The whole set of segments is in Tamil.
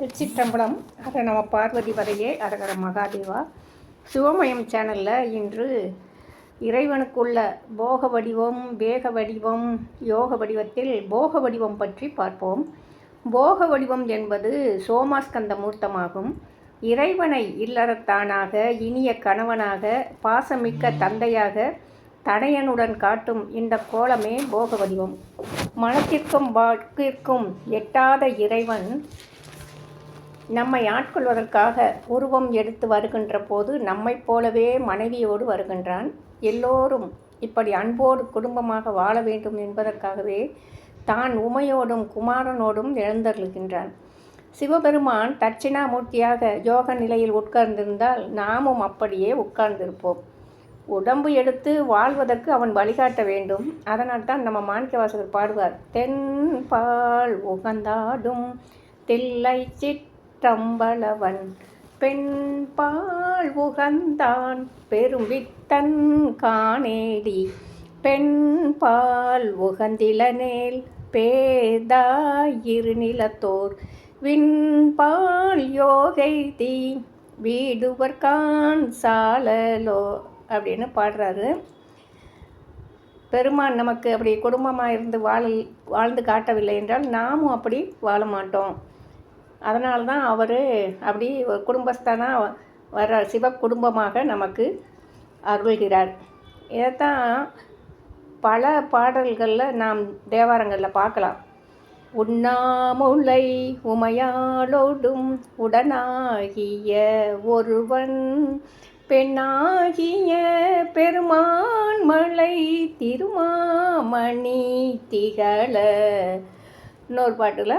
திருச்சிற்றம்பலம் அதை நம்ம பார்வதி வரையே அரகர மகாதேவா. சிவமயம் சேனலில் இன்று இறைவனுக்குள்ள போக வடிவம் வேக வடிவம் யோக வடிவத்தில் போக வடிவம் பற்றி பார்ப்போம். போக வடிவம் என்பது சோமாஸ்கந்த மூர்த்தமாகும். இறைவனை இல்லறத்தானாக இனிய கணவனாக பாசமிக்க தந்தையாக தனையனுடன் காட்டும் இந்த கோலமே போக வடிவம் மனத்திற்கும் வாழ்க்கிற்கும் எட்டாத இறைவன் நம்மை ஆட்கொள்வதற்காக உருவம் எடுத்து வருகின்ற போது நம்மைப் போலவே மனைவியோடு வருகின்றான். எல்லோரும் இப்படி அன்போடு குடும்பமாக வாழ வேண்டும் என்பதற்காகவே தான் உமையோடும் குமாரனோடும் எழுந்தருளுகின்றான். சிவபெருமான் தட்சிணாமூர்த்தியாக யோக நிலையில் உட்கார்ந்திருந்தால் நாமும் அப்படியே உட்கார்ந்திருப்போம். உடம்பு எடுத்து வாழ்வதற்கு அவன் வழிகாட்ட வேண்டும். அதனால் தான் நம்ம மாணிக்கவாசகர் பாடுவார் தென்பால் உகந்தாடும் தில்லை சிற்றம்பலவன் பெண்பால் உகந்தான் பெரும்பித்தன் காணேடி. பெண்பால் உகந்திலனேல் பேதாயிருநிலத்தோர் விண்பால் யோகை தீ வீடுவர்கான் சாலலோ அப்படின்னு பாடுறாரு. பெருமான் நமக்கு அப்படி குடும்பமாக இருந்து வாழ வாழ்ந்து காட்டவில்லை என்றால் நாமும் அப்படி வாழ மாட்டோம் அதனால தான் அவர் அப்படி ஒரு குடும்பஸ்தானாக வர சிவ குடும்பமாக நமக்கு அருள்கிறார். இதைத்தான் பல பாடல்களில் நாம் தேவாரங்களில் பார்க்கலாம். உண்ணாமுலை உமையாளோடும் உடனாகிய ஒருவன் பெண்ணாகிய பெருமான் மலை திருமாமணி திகழ. இன்னொரு பாட்டில்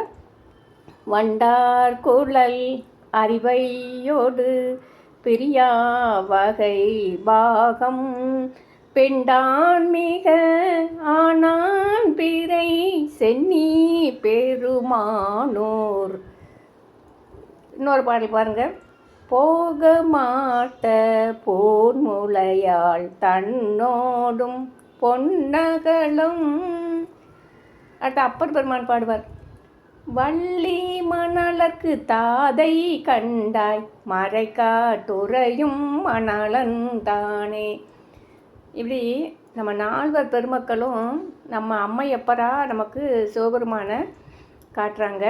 வண்டார் குழல் அறிவையோடு பிரியா வகை பாகம். பெண்டான் மிக ஆனான் பிறை சென்னி பெருமானோர். இன்னொரு பாடல் பாருங்க. போக மாட்ட போர் முளையால் தன்னோடும் பொன்னகலும். அடுத்து அப்பர் பெருமான் பாடுவார். வள்ளி மணலர்க்கு தாதை கண்டாய். மறைக்காட்டுறையும் மணலன் இப்படி நம்ம நால்வர் பெருமக்களும் நம்ம அம்மையப்பரா நமக்கு சிவபெருமானை காட்டுறாங்க.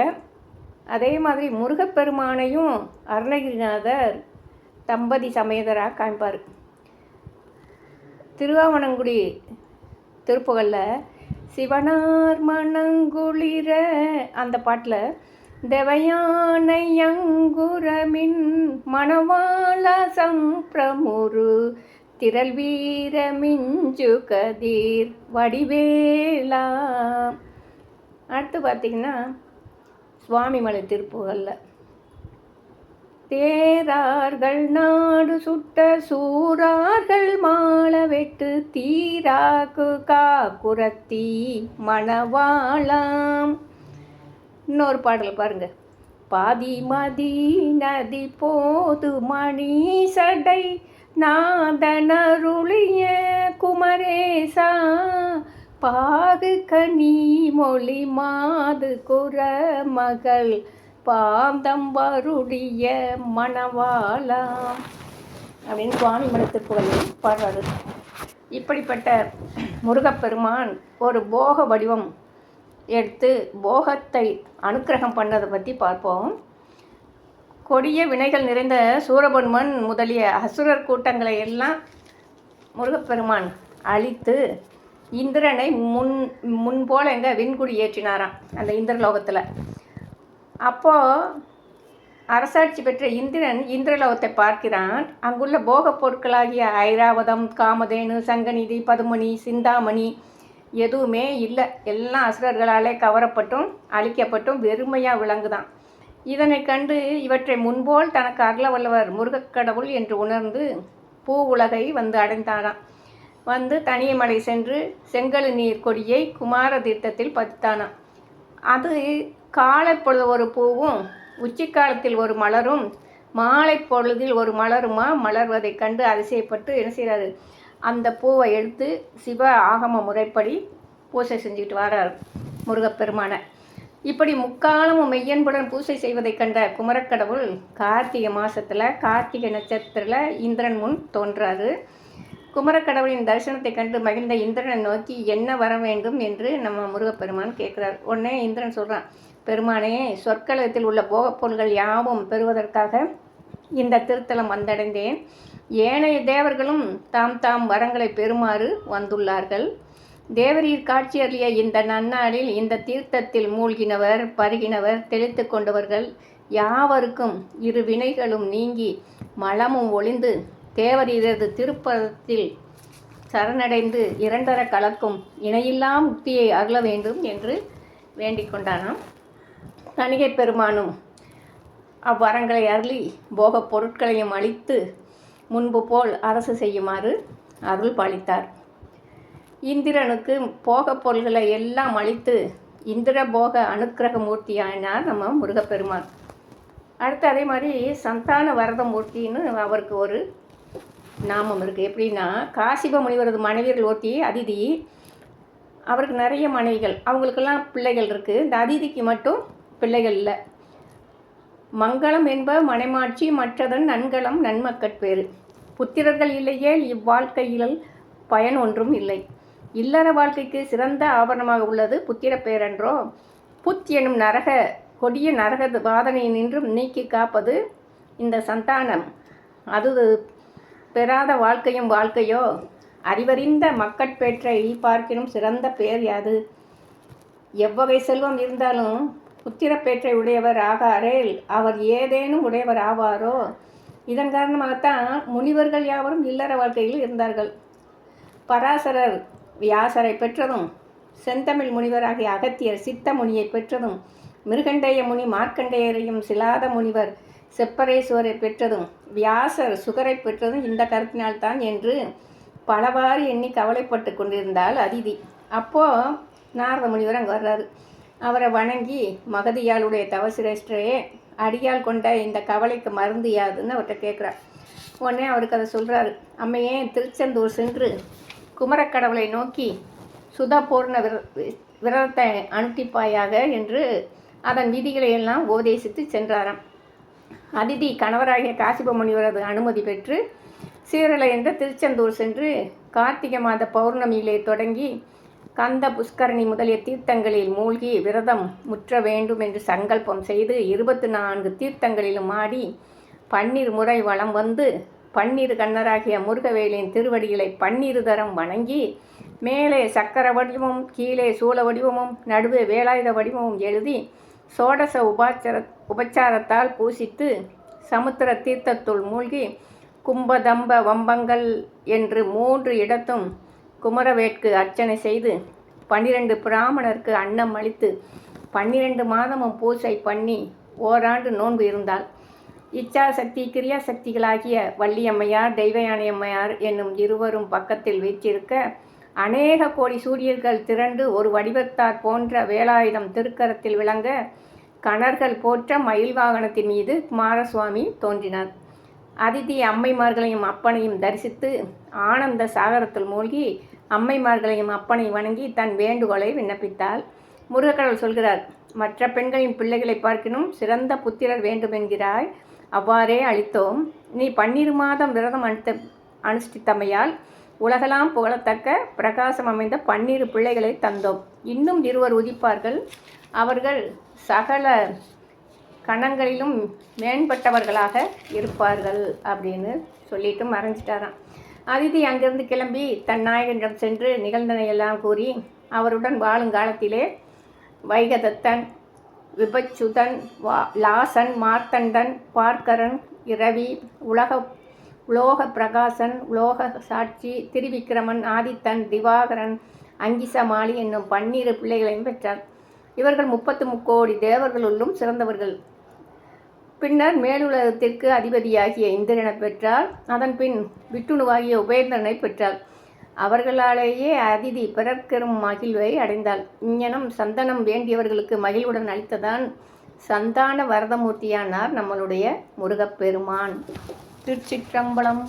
அதே மாதிரி முருகப்பெருமானையும் அருணகிரிநாதர் தம்பதி சமேதராக காமிப்பார் திருவாவணங்குடி திருப்புகளில் சிவனார் மணங்குளிர. அந்த பாட்டில் தேவயானையங்குரமின் மணவாள சம்பிரமுரு திரள் வீர மிஞ்சு கதிர் வடிவேலா. அடுத்து பார்த்திங்கன்னா சுவாமிமலை திருப்புகளில். தேரார்கள் நாடு சுட்ட சூரார்கள் மாள வெட்டு தீராக்கு காக்குரத்தி மணவாளாம். இன்னொரு பாடல் பாருங்க. பாதி மதி நதி போது மணி சடை நாதனருளிய குமரேசா. பாகு கனி மொழி மாது குர மகள் பாந்தம் வருடைய மணவாளாம் அப்படின்னு சுவாமி மனத்திற்புகளில் பாடுறாரு. இப்படிப்பட்ட முருகப்பெருமான் ஒரு போக வடிவம் எடுத்து போகத்தை அனுக்கிரகம் பண்ணதை பற்றி பார்ப்போம். கொடிய வினைகள் நிறைந்த சூரபன்மன் முதலிய அசுரர் கூட்டங்களை எல்லாம் முருகப்பெருமான் அழித்து இந்திரனை முன் முன்போல் எங்கே விண்குடி ஏற்றினாராம் அந்த இந்திரலோகத்தில். அப்போது அரசாட்சி பெற்ற இந்திரன் இந்திரலோகத்தை பார்க்கிறான். அங்குள்ள போகப் பொருட்களாகிய ஐராவதம் காமதேனு சங்கநிதி பதுமணி சிந்தாமணி எதுவுமே இல்லை. எல்லாம் அசுரர்களாலே கவரப்பட்டும் அழிக்கப்பட்டும் வெறுமையாக விளங்குதான். இதனை கண்டு இவற்றை முன்போல் தனக்கு அருளவல்லவர் முருகக்கடவுள் என்று உணர்ந்து பூ உலகை வந்து அடைந்தாராம். வந்து தனியமலை சென்று செங்கல் நீர் கொடியை குமார தீர்த்தத்தில் பதித்தானாம். அது காலை பொழுது ஒரு பூவும் உச்சிக்காலத்தில் ஒரு மலரும் மாலை பொழுதில் ஒரு மலருமா? மலர்வதைக் கண்டு அதிசயப்பட்டு என்ன செய்கிறாரு அந்த பூவை எடுத்து சிவ ஆகம முறைப்படி பூஜை செஞ்சுக்கிட்டு வரார் முருகப்பெருமானை. இப்படி முக்காலமும் மெய்யன்புடன் பூசை செய்வதைக் கண்ட குமரக்கடவுள் கார்த்திகை மாதத்தில் கார்த்திகை நட்சத்திரத்தில் இந்திரன் முன் தோன்றாரு. குமரக்கடவுளின் தரிசனத்தை கண்டு மகிழ்ந்த இந்திரனை நோக்கி என்ன வர வேண்டும் என்று நம்ம முருகப்பெருமான் கேட்குறார். உடனே இந்திரன் சொல்கிறான் பெருமானே சொற்களத்தில் உள்ள போகப் பொருள்கள் யாவும் பெறுவதற்காக இந்த திருத்தலம் வந்தடைந்தேன். ஏனைய தேவர்களும் தாம் தாம் வரங்களை பெறுமாறு வந்துள்ளார்கள். தேவரீர் காட்சியறிய இந்த நன்னாளில் இந்த தீர்த்தத்தில் மூழ்கினவர் பருகினவர் தெளித்து கொண்டவர்கள் யாவருக்கும் இரு வினைகளும் நீங்கி மலமும் ஒளிந்து தேவரீரது திருப்பதத்தில் சரணடைந்து இரண்டர கலக்கும் இணையில்லா முக்தியை அருள வேண்டும் என்று வேண்டிக் கொண்டானாம். கணிகை பெருமானும் அவ்வரங்களை அருளி போகப் பொருட்களையும் அளித்து முன்பு போல் அரசு செய்யுமாறு அருள் பாலித்தார். இந்திரனுக்கு போகப் பொருள்களை எல்லாம் அளித்து இந்திர போக அனுக்கிரக மூர்த்தியானார் நம்ம முருகப்பெருமான். அடுத்து அதே மாதிரி சந்தான வரத மூர்த்தின்னு அவருக்கு ஒரு நாமம் இருக்குது எப்படின்னா காசிப முனிவரது மனைவியர்கள் ஒருத்தி அதிதி அவருக்கு நிறைய மனைவிகள் அவங்களுக்கெல்லாம் பிள்ளைகள் இருக்குது இந்த அதிதிக்கு மட்டும் பிள்ளைகளில். மங்களம் என்ப மனைமாட்சி மற்றதன் நன்கலம் நன்மக்கட்பேறு புத்திரர்கள் இல்லையே இவ்வாழ்க்கையில் பயன் ஒன்றும் இல்லை. இல்லற வாழ்க்கைக்கு சிறந்த ஆபரணமாக உள்ளது புத்திர பேரன்றோ? புத் எனும் நரக கொடிய நரக வாதனை நின்றும் நீக்கி காப்பது இந்த சந்தானம். அது பெறாத வாழ்க்கையும் வாழ்க்கையோ? அறிவறிந்த மக்கட்பேற்றை பார்க்கினும் சிறந்த பேர் யாது? எவ்வகை செல்வம் இருந்தாலும் புத்திரப்பேற்றை உடையவர் ஆகாரேல். அவர் ஏதேனும் உடையவர் ஆவாரோ? இதன் காரணமாகத்தான் முனிவர்கள் யாவரும் இல்லற வாழ்க்கையில் இருந்தார்கள். பராசரர் வியாசரை பெற்றதும் செந்தமிழ் முனிவராகிய அகத்தியர் சித்த முனியை பெற்றதும் மிருகண்டேய முனி மார்க்கண்டேயரையும் சிலாத முனிவர் செப்பரேஸ்வரை பெற்றதும் வியாசர் சுகரை பெற்றதும் இந்த கருத்தினால்தான் என்று பலவாறு எண்ணி கவலைப்பட்டு கொண்டிருந்தால் அதிதி. அப்போது நாரத முனிவர் அங்கே வர்றாரு. அவரை வணங்கி மகதியாளுடைய தவசிரேஷ்டரே அடியால் கொண்ட இந்த கவலைக்கு மருந்து யாதுன்னு அவர்கிட்ட கேட்குறார். உடனே அவருக்கு அதை சொல்கிறாரு அம்மையே திருச்செந்தூர் சென்று குமரக்கடவுளை நோக்கி சுதா பூர்ண விர விரதத்தை அனுப்பிப்பாயாக என்று அதன் விதிகளை எல்லாம் உபதேசித்து சென்றாராம். அதிதி கணவராகிய காசிப முனிவரது அனுமதி பெற்று சீரலை என்ற திருச்செந்தூர் சென்று கார்த்திகை மாத பௌர்ணமியிலே தொடங்கி கந்த புஷ்கரணி முதலிய தீர்த்தங்களில் மூழ்கி விரதம் முற்ற வேண்டும் என்று சங்கல்பம் செய்து இருபத்தி நான்கு தீர்த்தங்களிலும் ஆடி பன்னீர் முறை வளம் வந்து பன்னீர் கண்ணராகிய முருகவேலின் திருவடிகளை பன்னீர் தரம் வணங்கி மேலே சக்கர வடிவமும் கீழே சூழ வடிவமும் நடுவே வேலாயுத வடிவமும் எழுதி சோடச உபாச்சார உபச்சாரத்தால் பூசித்து சமுத்திர தீர்த்தத்துள் மூழ்கி கும்பதம்ப வம்பங்கள் என்று மூன்று இடத்தும் குமரவேட்கு அர்ச்சனை செய்து பன்னிரண்டு பிராமணருக்கு அன்னம் அளித்து பன்னிரண்டு மாதமும் பூசை பண்ணி ஓராண்டு நோன்பு இருந்தால் இச்சாசக்தி கிரியாசக்திகளாகிய வள்ளியம்மையார் தெய்வயானையம்மையார் என்னும் இருவரும் பக்கத்தில் வீற்றிருக்க அநேக கோடி சூரியர்கள் திரண்டு ஒரு வடிவத்தார் போன்ற வேலாயுதம் திருக்கரத்தில் விளங்க கணர்கள் போற்ற மயில் வாகனத்தின் மீது குமாரசுவாமி தோன்றினார். அதிதி அம்மைமார்களையும் அப்பனையும் தரிசித்து ஆனந்த சாகரத்தில் மூழ்கி அம்மைமார்களையும் அப்பனை வணங்கி தன் வேண்டுகோளை விண்ணப்பித்தாள். முருகக்கடவுள் சொல்கிறார் மற்ற பெண்களின் பிள்ளைகளை பார்க்கினும் சிறந்த புத்திரர் வேண்டுமென்கிறாய். அவ்வாறே அளித்தோம். நீ பன்னிரு மாதம் விரதம் அனுத்த அனுஷ்டித்தமையால் உலகெல்லாம் புகழத்தக்க பிரகாசம் அமைந்த பன்னிரு பிள்ளைகளை தந்தோம். இன்னும் இருவர் உதிப்பார்கள். அவர்கள் சகல கணங்களிலும் மேம்பட்டவர்களாக இருப்பார்கள் அப்படின்னு சொல்லிட்டு மறைஞ்சிட்டாராம். அதிதி அங்கிருந்து கிளம்பி தன் நாயகனிடம் சென்று நிகழ்ந்தனையெல்லாம் கூறி அவருடன் வாழும் காலத்திலே வைகதத்தன் விபச்சுதன் வா லாசன் மார்த்தண்டன் பார்க்கரன் இரவி உலக உலோக பிரகாசன் உலோக சாட்சி திருவிக்கிரமன் ஆதித்தன் திவாகரன் அங்கிசமாளி என்னும் பன்னிரு பிள்ளைகளையும் பெற்றார். இவர்கள் முப்பத்து முக்கோடி தேவர்களுள்ளும் சிறந்தவர்கள். பின்னர் மேலுலகத்திற்கு அதிபதியாகிய இந்திரனை பெற்றார் அதன் பின் விட்டுணுவாகிய உபேந்திரனை பெற்றாள். அவர்களாலேயே அதிதி பிறர்க்கரும் மகிழ்வை அடைந்தாள். இங்ஙனம் சந்தனம் வேண்டியவர்களுக்கு மகிழ்வுடன் அளித்ததான் சந்தான வரதமூர்த்தியானார் நம்மளுடைய முருகப்பெருமான். திருச்சிற்றம்பலம்.